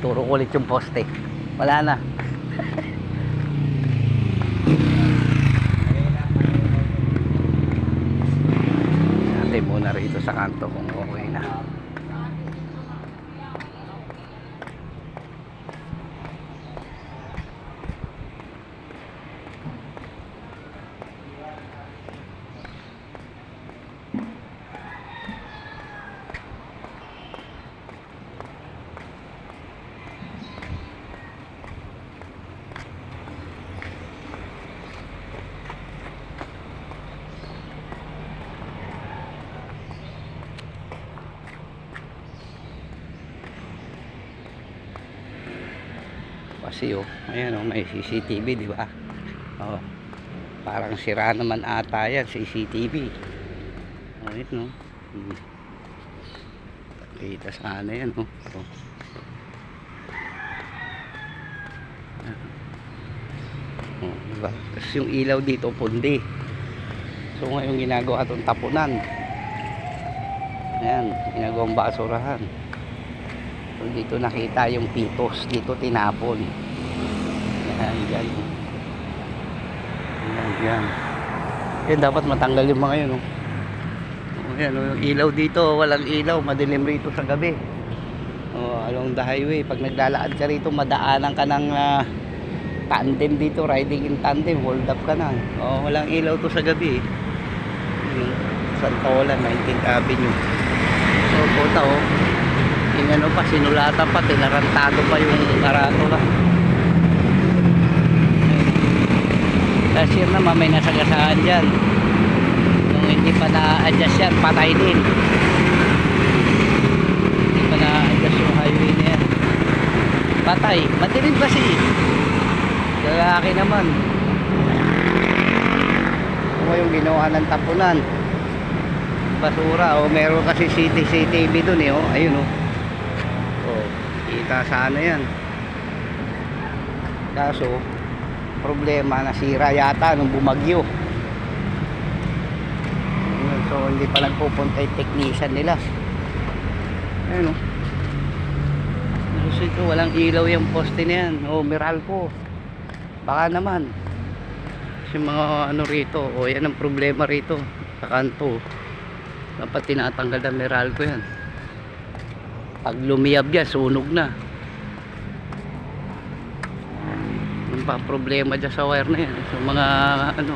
Turo ko ulit yung poste. Wala na. Natin muna rito sa kanto kung okay na. Kasi oh, ayan oh, may CCTV, di ba? Oh. Parang sira naman ata yan, CCTV. Oh, yun no. Hmm. Kita sana yan oh. oh. Oh, diba? Tapos yung ilaw dito, pundi. So ngayon ginagawa itong tapunan. Ayan, ginagawang basurahan. So, dito nakita yung pitos. Dito tinapon. Yan, yan. Yan, yan. Yan, dapat matanggal yung mga yun. Oh. Oh, yan, oh, yung ilaw dito. Walang ilaw. Madilim rito sa gabi. Oh, along the highway. Pag naglalakad ka rito, madaanan ka ng ah, tandem dito. Riding in tandem. Hold up ka na. Oh, walang ilaw to sa gabi. Yun, Santolan, 19th Avenue. So, puta oh yung ano pa, sinulatan pa, tinarantado pa yung karatula. Cashier naman may nasagasaan dyan. Nung hindi pa na-adjust yan, patay din. Hindi pa na-adjust yung highway na yan. Patay. Madilim kasi. Lalaki naman. Ano yung ginawa ng tapunan? Basura. O meron kasi CCTV dun eh. Oh. Ayun oh. Oh, kita sana yan. Kaso, problema nasira yata nung bumagyo. Ayun, So, hindi pa nagpupunta yung technician nila. Ayun o. Gusto ito, walang ilaw yung poste na yan. O, Meralco. Baka naman. Kasi mga ano rito, o yan ang problema rito. Sa kanto. Dapat tinatanggal ng Meralco yan pag lumiyab yan sunog na. Ano problema dyan sa wire na yan. So mga ano